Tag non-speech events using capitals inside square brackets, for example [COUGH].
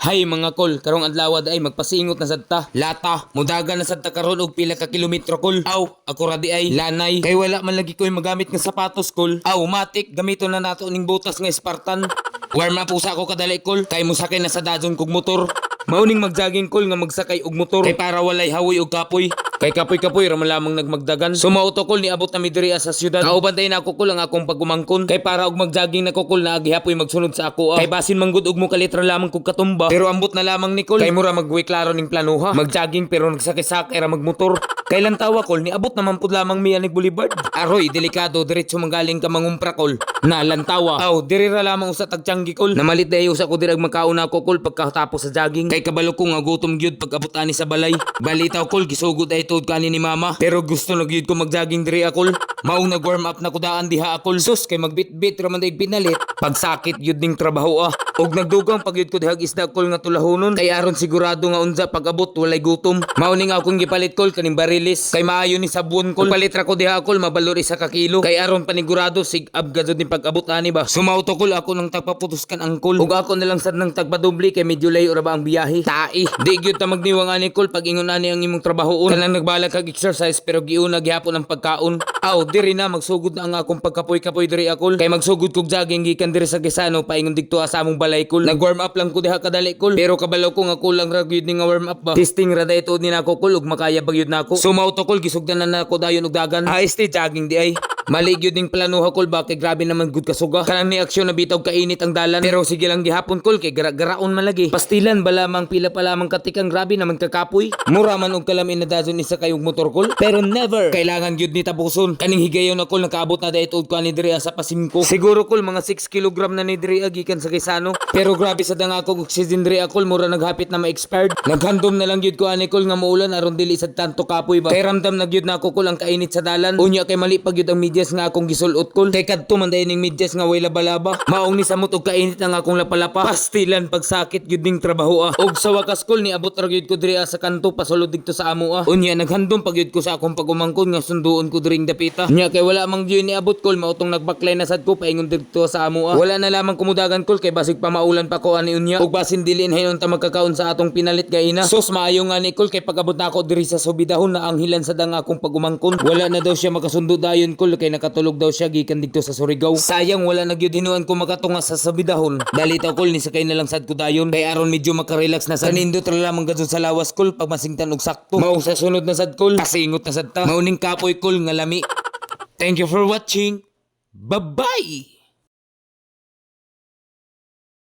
Hay mga kol, karong adlaw ay magpasingot na sadta. Lata, mudaga na sadta karon og pila ka kilometro kol. Aw, ako ra ay lanay. Kay wala man lagi ko'y magamit nga sapatos kol. Aw, matik gamito na nato ning butas nga Spartan. Warm up usa ko kadali kol, kay musakay na sa dajon kog motor. Mauning magjogging kol nga magsakay og motor kay para walay hawoy og kapoy. Kay kapoy-kapoy ra man lamang nagmagdagan. Sumauto kol ni abot na mi diri sa syudad. Kauban tay na ako kol ang akong pagumangkon. Kay para og magjogging na ko kol na agihapoy magsunod sa ako. ah. Kay basin manggod og mo kalitra lamang kog katumba. Pero ambot na lamang ni kol. Kay mura magwi klaro ning planuha. Magjogging pero nagsakay-sakay ra magmotor. Kailan tawa kol ni abot naman pud lamang mi anig Boulevard. Aroy delikado diretso manggaling ka mangumpra kol. Na lantawa. Aw diri ra lamang usa tagtiyanggi kol. Namalit dayo usa ko dirag makauna ko kol pagkatapos sa jogging. Kay kabalo ko nga gutom gyud pag abot ani sa balay. Balitaw kol gisugod ay tuod kani ni mama. Pero gusto na gyud ko magjogging diri akol. Maong nag warm up na ko daan diha akol. Sus kay magbitbit ra man day pinalit. Pagsakit gyud ning trabaho ah. Og nagdugang pag gyud ko dihag isda kol nga tulahonon. Kay aron sigurado nga unsa pag abot walay gutom. Mao ni nga akong gipalit kol kaning barilis. Kay maayo ni sabon kol. Palit ra ko diha kol mabalor isa ka kilo. Kay aron panigurado sig ab gazud ni pag abot ani ba. Sumauto kol ako nang tagpaputuskan ang kol. Ug ako na lang sad nang tagpadubli kay medyo layo ra ba ang biyahe. Tai. Di gyud ta magniwang ani kol pag ingon ani ang imong trabahoon. Kanang nagbalak kag exercise pero giuna gihapon ang pagkaon. Aw diri na magsugod na ang akong pagkapoy-kapoy diri akol. Kay magsugod kog jogging gikan diri sa Quezano paingon dikto sa among balay kol. Nag warm up lang ko diha kadali kol. Pero kabalo ko nga kulang ra gyud ni nga warm up ba. Testing ra dayto ni nako kol ug makaya ba gyud nako. Sumauto kol gisugdan na nako dayon og dagan. Ah, este jogging di ay. Mali gyud ning planuha kol ba kay grabe naman gud kasuga. Kanang ni aksyon na bitaw kainit ang dalan. Pero sige lang gihapon kol kay gara-garaon man lagi. Pastilan ba lamang pila pa lamang katikang grabe naman kakapoy. Mura man og kalamin na dazon isa kayong motor kol. Pero never kailangan gyud ni tapuson. Kaning higayon na kol nakaabot na dayto og kuan ni diri sa pasingko. Siguro kol mga 6 kg na ni diri gikan sa Quezano. Pero grabe sa danga kog oxygen diri akol mura naghapit na ma-expired. Naghandom na lang gyud ko ani kol nga muulan aron dili sa tanto kapoy ba. Kay ramdam na gyud na ako kol ang kainit sa dalan. Unya kay mali pa gyud ang medyas nga akong gisulot kol. Kay kadto man dayon ning medyas nga way laba-laba. [LAUGHS] Maong ni samot og kainit ang akong lapalapa. Pastilan pagsakit gyud ning trabaho ah. Og sa wakas kol ni abot ra gyud ko diri ah sa kanto pasulod dikto sa amo ah. Unya naghandom pa gyud ko sa akong pagumangkon nga sunduon ko diring dapita. Nya kay wala mang gyud ni abot kol mautong nagbaklay na sad ko paingon dikto sa amo ah. Wala na lamang kumudagan kol kay basig pa maulan pa ko ani unya. Og basin dilin hayon ta magkakaon sa atong pinalit gaina. Sus maayo nga ni kol kay pagabot na ako diri sa subidahon na ang hilan sa danga akong pagumangkon. Wala na daw siya makasundo dayon kol kay nakatulog daw siya gikan dikto sa Surigao. Sayang wala na gyud hinuan ko makatunga sa subidahon. Dalita kol ni sakay na lang sad ko dayon kay aron medyo makarelax na sad. Kanindot ra lamang gadto sa lawas kol pag masingtan og sakto. Mao sa sunod na sad kol. Pasingot na sad ta. Mauning kapoy kol nga lami. Thank you for watching. Bye-bye!